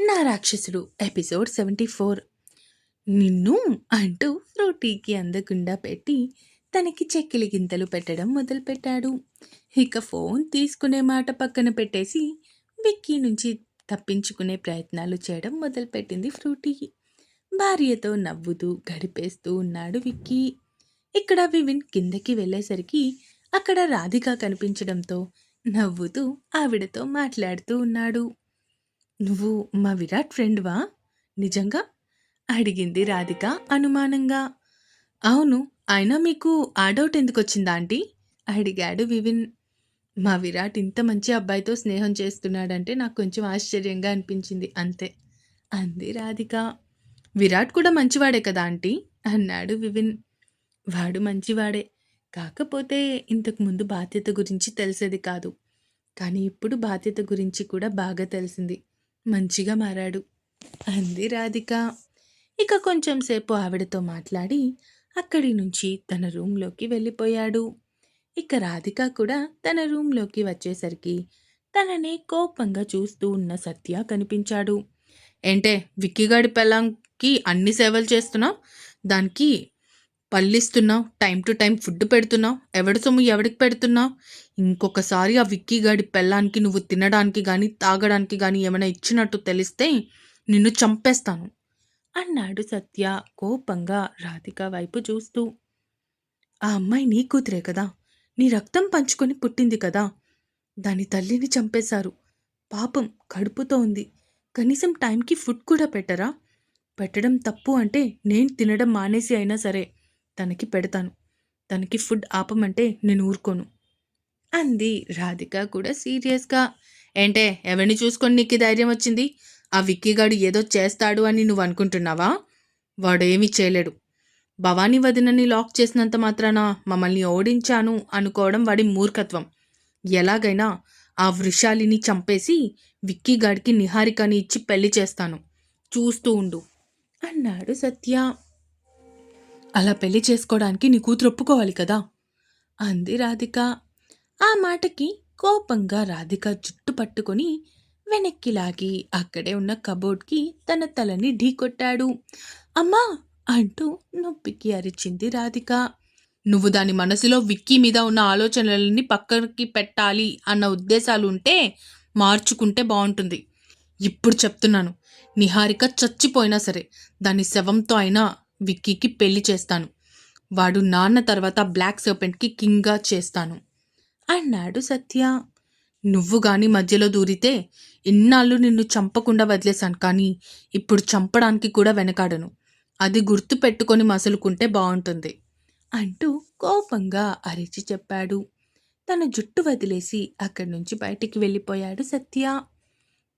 నా రాక్షసుడు episode seventy four. నిన్ను అంటూ ఫ్రూటీకి అందకుండా పెట్టి తనకి చెక్కిలి గింతలు పెట్టడం మొదలుపెట్టాడు. ఇక ఫోన్ తీసుకునే మాట పక్కన పెట్టేసి విక్కీ నుంచి తప్పించుకునే ప్రయత్నాలు చేయడం మొదలుపెట్టింది ఫ్రూటీ. భార్యతో నవ్వుతూ గడిపేస్తూ ఉన్నాడు విక్కీ. ఇక్కడ వివిన్ కిందకి వెళ్ళేసరికి అక్కడ రాధిక కనిపించడంతో నవ్వుతూ ఆవిడతో మాట్లాడుతూ ఉన్నాడు. నువ్వు మా విరాట్ ఫ్రెండ్వా? నిజంగా? అడిగింది రాధిక అనుమానంగా. అవును అయినా మీకు ఆ డౌట్ ఎందుకు వచ్చిందా ఆంటీ? అడిగాడు వివిన్. మా విరాట్ ఇంత మంచి అబ్బాయితో స్నేహం చేస్తున్నాడంటే నాకు కొంచెం ఆశ్చర్యంగా అనిపించింది అంతే అంది రాధిక. విరాట్ కూడా మంచివాడే కదా ఆంటీ? అన్నాడు వివిన్. వాడు మంచివాడే కాకపోతే ఇంతకు ముందు బాధ్యత గురించి తెలిసేది కాదు కానీ ఇప్పుడు బాధ్యత గురించి కూడా బాగా తెలిసింది. మంచిగా మారాడు. అంది రాధిక. ఇక కొంచెం సేపు ఆవిడతో మాట్లాడి అక్కడి నుంచి తన రూంలోకి వెళ్ళిపోయాడు. ఇక రాధిక కూడా తన రూంలోకి వచ్చేసరికి తననే కోపంగా చూస్తూ ఉన్న సత్య కనిపించాడు. ఏంటే విక్కీగాడి పెళ్ళంకి అన్ని సేవలు చేస్తున్నావు? దానికి పల్లిస్తున్నావు టైం టు టైం ఫుడ్ పెడుతున్నావు ఎవడి సొమ్ము ఎవడికి పెడుతున్నావు? ఇంకొకసారి ఆ విక్కీ గాడి పెళ్ళానికి నువ్వు తినడానికి కానీ తాగడానికి కానీ ఏమైనా ఇచ్చినట్టు తెలిస్తే నిన్ను చంపేస్తాను. అన్నాడు సత్య కోపంగా రాధిక వైపు చూస్తూ. ఆ అమ్మాయి నీ కూతురే కదా? నీ రక్తం పంచుకొని పుట్టింది కదా? దాని తల్లిని చంపేశారు. పాపం కడుపుతో ఉంది. కనీసం టైంకి ఫుడ్ కూడా పెట్టరా? పెట్టడం తప్పు అంటే నేను తినడం మానేసి అయినా సరే తనకి పెడతాను. తనకి ఫుడ్ ఆపమంటే నేను ఊరుకోను. అంది రాధిక కూడా సీరియస్గా. ఏంటే ఎవరిని చూసుకొని నీకు ధైర్యం వచ్చింది? ఆ విక్కీగాడు ఏదో చేస్తాడు అని నువ్వు అనుకుంటున్నావా? వాడు ఏమీ చేయలేడు. భవానీ వదినని లాక్ చేసినంత మాత్రాన మమ్మల్ని ఓడించాను అనుకోవడం వాడి మూర్ఖత్వం. ఎలాగైనా ఆ వృషాలిని చంపేసి విక్కీగాడికి నిహారికని ఇచ్చి పెళ్ళి చేస్తాను. చూస్తూ ఉండు. అన్నాడు సత్య. అలా పెళ్ళి చేసుకోవడానికి నీ కూతురు ఒప్పుకోవాలి కదా? అంది రాధిక. ఆ మాటకి కోపంగా రాధిక జుట్టు పట్టుకొని వెనక్కి లాగి అక్కడే ఉన్న కబోర్డ్కి తన తలని ఢీకొట్టాడు అమ్మా! అంటూ నొప్పికి అరిచింది రాధిక. నువ్వు దాని మనసులో విక్కీ మీద ఉన్న ఆలోచనలన్నీ పక్కకి పెట్టాలి అన్న ఉద్దేశాలు ఉంటే మార్చుకుంటే బాగుంటుంది. ఇప్పుడు చెప్తున్నాను. నిహారిక చచ్చిపోయినా సరే దాని శవంతో అయినా విక్కీకి పెళ్ళి చేస్తాను. వాడు నాన్న తర్వాత బ్లాక్ సర్పెంట్కి కింగ్గా చేస్తాను. అన్నాడు సత్య. నువ్వు గాని మధ్యలో దూరితే ఇన్నాళ్ళు నిన్ను చంపకుండా వదిలేశాను కానీ ఇప్పుడు చంపడానికి కూడా వెనకాడను. అది గుర్తు పెట్టుకొని మసులుకుంటే బాగుంటుంది అంటూ కోపంగా అరిచి చెప్పాడు. తన జుట్టు వదిలేసి అక్కడి నుంచి బయటికి వెళ్ళిపోయాడు సత్య.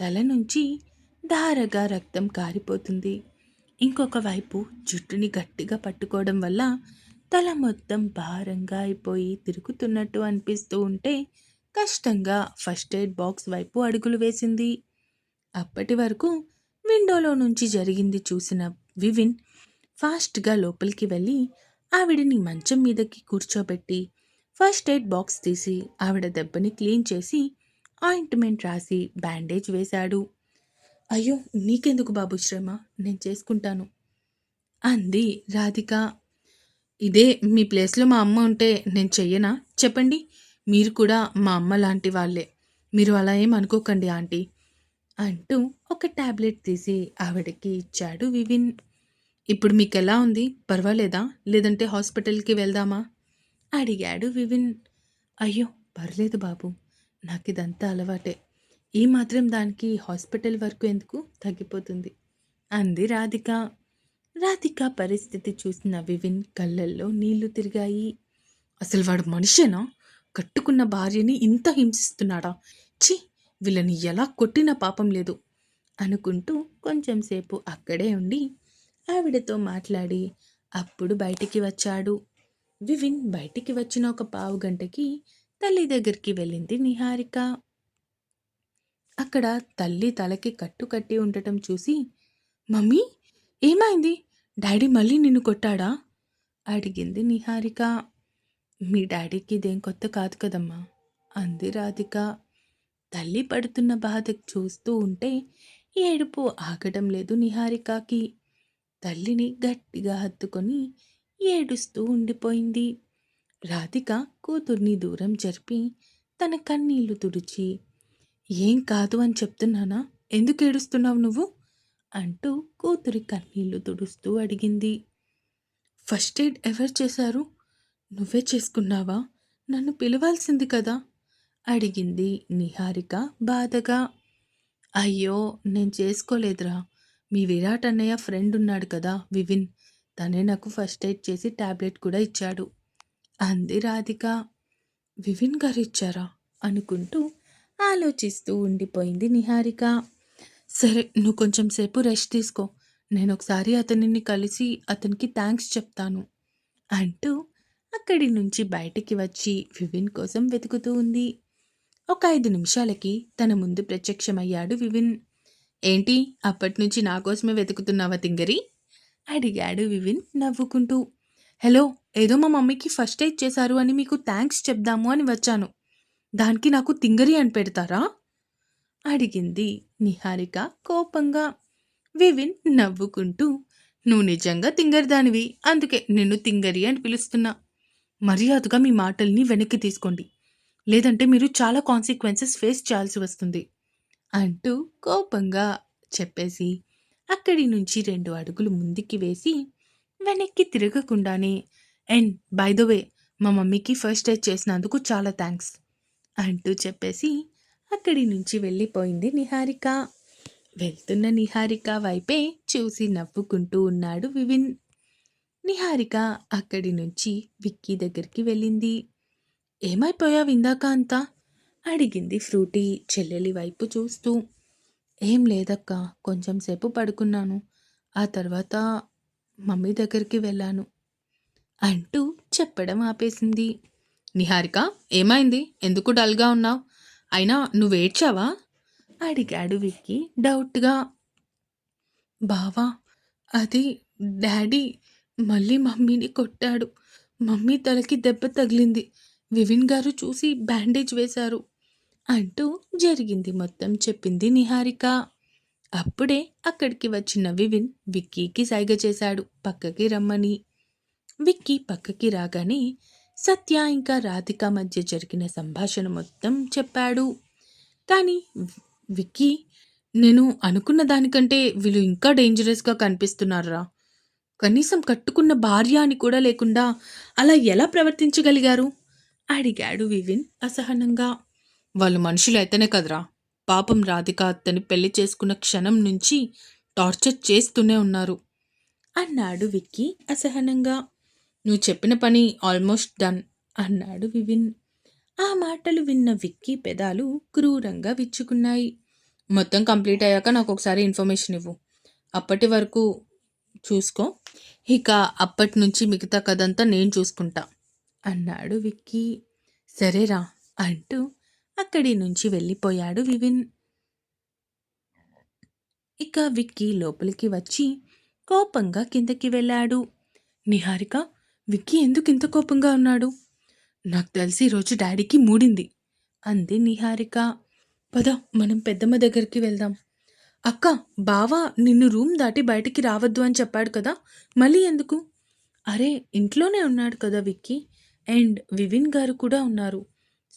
తల నుంచి ధారగా రక్తం కారిపోతుంది. ఇంకొక వైపు జుట్టుని గట్టిగా పట్టుకోవడం వల్ల తల మొత్తం భారంగా అయిపోయి తిరుగుతున్నట్టు అనిపిస్తూ ఉంటే కష్టంగా ఫస్ట్ ఎయిడ్ బాక్స్ వైపు అడుగులు వేసింది. అప్పటి వరకు విండోలో నుంచి జరిగింది చూసిన వివిన్ ఫాస్ట్గా లోపలికి వెళ్ళి ఆవిడని మంచం మీదకి కూర్చోబెట్టి ఫస్ట్ ఎయిడ్ బాక్స్ తీసి ఆవిడ దెబ్బని క్లీన్ చేసి ఆయింట్మెంట్ రాసి బ్యాండేజ్ వేశాడు. అయ్యో నీకెందుకు బాబు శ్రమ? నేను చేసుకుంటాను. అంది రాధిక. ఇదే మీ ప్లేస్లో మా అమ్మ ఉంటే నేను చెయ్యనా? చెప్పండి. మీరు కూడా మా అమ్మ లాంటి వాళ్ళే. మీరు అలా ఏం అనుకోకండి ఆంటీ. అంటూ ఒక టాబ్లెట్ తీసి ఆవిడకి ఇచ్చాడు వివిన్. ఇప్పుడు మీకు ఎలా ఉంది? పర్వాలేదా? లేదంటే హాస్పిటల్కి వెళ్దామా? అడిగాడు వివిన్. అయ్యో పర్లేదు బాబు. నాకు ఇదంతా అలవాటే. ఈ మాత్రం దానికి హాస్పిటల్ వరకు ఎందుకు తగ్గిపోతుంది? అంది రాధిక. రాధిక పరిస్థితి చూసిన వివిన్ కళ్ళల్లో నీళ్ళు తిరిగాయి. అసలు వాడు మనిషేనా? కట్టుకున్న భార్యని ఇంత హింసిస్తున్నాడా? ఛీ! వీళ్ళని ఎలా కొట్టిన పాపం లేదు అనుకుంటూ కొంచెం సేపు అక్కడే ఉండి ఆవిడతో మాట్లాడి అప్పుడు బయటికి వచ్చాడు. వివిన్ బయటికి వచ్చిన ఒక పావు గంటకి తల్లి దగ్గరికి వెళ్ళింది నిహారిక. అక్కడ తల్లి తలకి కట్టు కట్టి ఉండటం చూసి మమ్మీ ఏమైంది డాడీ మళ్ళీ నిన్ను కొట్టాడా అడిగింది నిహారిక మీ డాడీకి ఇదేం కొత్త కాదు కదమ్మా అంది రాధిక తల్లి పడుతున్న బాధ చూస్తూ ఉంటే ఏడుపు ఆగడం లేదు నిహారికకి. తల్లిని గట్టిగా హత్తుకొని ఏడుస్తూ ఉండిపోయింది. రాధిక కూతుర్ని దూరం జరిపి తన కన్నీళ్ళు తుడిచి, "ఏం కాదు అని చెప్తున్నానా? ఎందుకు ఏడుస్తున్నావు నువ్వు?" అంటూ కూతురి కన్నీళ్ళు తుడుస్తూ అడిగింది. "ఫస్ట్ ఎయిడ్ ఎవరు చేశారు? నువ్వే చేసుకున్నావా? నన్ను పిలవాల్సింది కదా?" అడిగింది నిహారిక బాధగా. "అయ్యో! నేను చేసుకోలేదురా. మీ విరాట్ అన్నయ్య ఫ్రెండ్ ఉన్నాడు కదా వివిన్. తనే నాకు ఫస్ట్ ఎయిడ్ చేసి టాబ్లెట్ కూడా ఇచ్చాడు." అంది రాధిక. వివిన్ గారు ఇచ్చారా? అనుకుంటూ ఆలోచిస్తూ ఉండిపోయింది నిహారిక. సరే నువ్వు కొంచెం సేపు రెస్ట్ తీసుకో. నేను ఒకసారి అతనిని కలిసి అతనికి థ్యాంక్స్ చెప్తాను. అంటూ అక్కడి నుంచి బయటికి వచ్చి వివిన్ కోసం వెతుకుతూ ఉంది. ఒక ఐదు నిమిషాలకి తన ముందు ప్రత్యక్షమయ్యాడు వివిన్. ఏంటి అప్పటినుంచి నా కోసమే వెతుకుతున్నావా తింగరి? అడిగాడు వివిన్ నవ్వుకుంటూ. హలో ఏదో మా మమ్మీకి ఫస్ట్ ఎయిడ్ చేశారు అని మీకు థ్యాంక్స్ చెప్దాము అని వచ్చాను. దానికి నాకు తింగరి అని పెడతారా? అడిగింది నిహారిక కోపంగా. వివిన్ నవ్వుకుంటూ నువ్వు నిజంగా తింగరిదానివి అందుకే నిన్ను తింగరి అని పిలుస్తున్నా. మర్యాదగా మీ మాటల్ని వెనక్కి తీసుకోండి. లేదంటే మీరు చాలా కాన్సిక్వెన్సెస్ ఫేస్ చేయాల్సి వస్తుంది. అంటూ కోపంగా చెప్పేసి అక్కడి నుంచి రెండు అడుగులు ముందుకి వేసి వెనక్కి తిరగకుండానే అండ్ బై ద వే మా మమ్మీకి ఫస్ట్ ఎయిడ్ చేసినందుకు చాలా థ్యాంక్స్ అంటూ చెప్పేసి అక్కడి నుంచి వెళ్ళిపోయింది నిహారిక. వెళ్తున్న నిహారిక వైపే చూసి నవ్వుకుంటూ ఉన్నాడు వివిన్. నిహారిక అక్కడి నుంచి విక్కీ దగ్గరికి వెళ్ళింది. ఏమైపోయావు ఇందాక అంతా? అడిగింది ఫ్రూటీ చెల్లెలి వైపు చూస్తూ. ఏం లేదక్క కొంచెం సేపు పడుకున్నాను. ఆ తర్వాత మమ్మీ దగ్గరికి వెళ్ళాను అంటూ చెప్పడం ఆపేసింది. నిహారిక ఏమైంది? ఎందుకు డల్గా ఉన్నావు? అయినా నువ్వేడ్చావా? అడిగాడు విక్కీ డౌట్గా. బావా అది డాడీ మళ్ళీ మమ్మీని కొట్టాడు. మమ్మీ తలకి దెబ్బ తగిలింది. వివిన్ గారు చూసి బ్యాండేజ్ వేశారు అంటూ జరిగింది మొత్తం చెప్పింది నిహారిక. అప్పుడే అక్కడికి వచ్చిన వివిన్ విక్కీకి సైగ చేశాడు. పక్కకి రమ్మని. విక్కీ పక్కకి రాగానే సత్య ఇంకా రాధిక మధ్య జరిగిన సంభాషణ మొత్తం చెప్పాడు. కానీ విక్కీ నేను అనుకున్న దానికంటే వీళ్ళు ఇంకా డేంజరస్గా కనిపిస్తున్నారా? కనీసం కట్టుకున్న భార్య అని కూడా లేకుండా అలా ఎలా ప్రవర్తించగలిగారు? అడిగాడు వివిన్ అసహనంగా. వాళ్ళు మనుషులు అయితేనే కదరా. పాపం రాధిక అతని పెళ్ళి చేసుకున్న క్షణం నుంచి టార్చర్ చేస్తూనే ఉన్నారు. అన్నాడు విక్కీ అసహనంగా. నువ్వు చెప్పిన పని ఆల్మోస్ట్ డన్ అన్నాడు వివిన్. ఆ మాటలు విన్న విక్కీ పెదాలు క్రూరంగా విచ్చుకున్నాయి. మొత్తం కంప్లీట్ అయ్యాక నాకు ఒకసారి ఇన్ఫర్మేషన్ ఇవ్వు. అప్పటి వరకు చూసుకో. ఇక అప్పటి నుంచి మిగతా కథంతా నేను చూసుకుంటా అన్నాడు విక్కీ. సరేరా అంటూ అక్కడి నుంచి వెళ్ళిపోయాడు వివిన్. ఇక విక్కీ లోపలికి వచ్చి కోపంగా కిందకి వెళ్ళాడు. నిహారిక విక్కీ ఎందుకు ఇంత కోపంగా ఉన్నాడు? నాకు తెలిసి ఈరోజు డాడీకి మూడింది. అంది నిహారిక. పద మనం పెద్దమ్మ దగ్గరికి వెళ్దాం. అక్క బావా నిన్ను రూమ్ దాటి బయటికి రావద్దు అని చెప్పాడు కదా మళ్ళీ ఎందుకు? అరే ఇంట్లోనే ఉన్నాడు కదా విక్కీ. అండ్ వివిన్ గారు కూడా ఉన్నారు.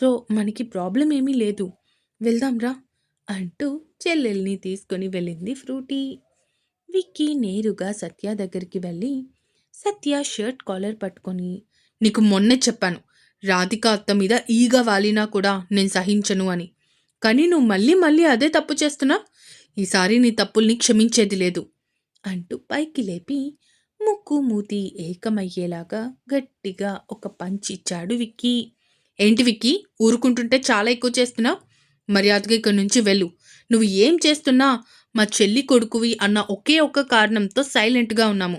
సో మనకి ప్రాబ్లం ఏమీ లేదు. వెళ్దాంరా అంటూ చెల్లెల్ని తీసుకొని వెళ్ళింది ఫ్రూటీ. విక్కీ నేరుగా సత్య దగ్గరికి వెళ్ళి సత్య షర్ట్ కాలర్ పట్టుకొని నీకు మొన్నే చెప్పాను రాధిక అత్త మీద ఈగ వాలినా కూడా నేను సహించను అని. కానీ నువ్వు మళ్ళీ మళ్ళీ అదే తప్పు చేస్తున్నా ఈసారి నీ తప్పుల్ని క్షమించేది లేదు అంటూ పైకి లేపి ముక్కు మూతి ఏకమయ్యేలాగా గట్టిగా ఒక పంచిచ్చాడు విక్కీ. ఏంటి విక్కీ ఊరుకుంటుంటే చాలా ఎక్కువ చేస్తున్నావు? మర్యాదగా ఇక్కడి నుంచి వెళ్ళు. నువ్వు ఏం చేస్తున్నా మా చెల్లి కొడుకువి అన్న ఒకే ఒక్క కారణంతో సైలెంట్గా ఉన్నాము.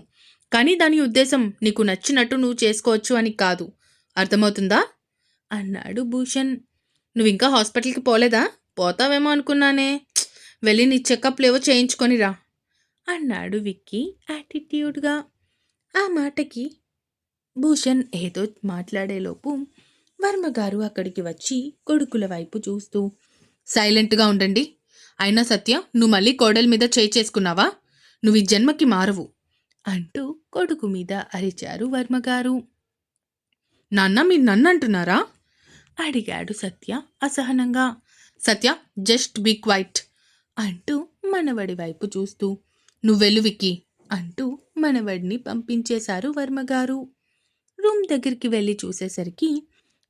కానీ దాని ఉద్దేశం నీకు నచ్చినట్టు నువ్వు చేసుకోవచ్చు అని కాదు. అర్థమవుతుందా? అన్నాడు భూషణ్. నువ్వు ఇంకా హాస్పిటల్కి పోలేదా? పోతావేమో అనుకున్నానే. వెళ్ళి నీ చెకప్లు ఏవో చేయించుకొని రా అన్నాడు విక్కీ యాటిట్యూడ్గా. ఆ మాటకి భూషణ్ ఏదో మాట్లాడేలోపు వర్మగారు అక్కడికి వచ్చి కొడుకుల వైపు చూస్తూ సైలెంట్గా ఉండండి. అయినా సత్య నువ్వు మళ్ళీ కోడలి మీద చేయి చేసుకున్నావా? నువ్వు ఈ జన్మకి మారవు. అంటూ కొడుకు మీద అరిచారు వర్మగారు. నాన్న మీరు నన్ను అంటున్నారా? అడిగాడు సత్య అసహనంగా. సత్య జస్ట్ బీ క్వైట్ అంటూ మనవడి వైపు చూస్తూ. నువ్వెలు విక్కీ అంటూ మనవడిని పంపించేశారు వర్మగారు. రూమ్ దగ్గరికి వెళ్ళి చూసేసరికి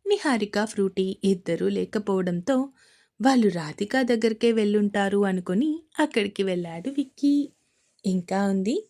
నిహారిక ఫ్రూటీ ఇద్దరూ లేకపోవడంతో వాళ్ళు రాధిక దగ్గరికే వెళ్ళుంటారు అనుకుని అక్కడికి వెళ్ళాడు విక్కీ. ఇంకా ఉంది?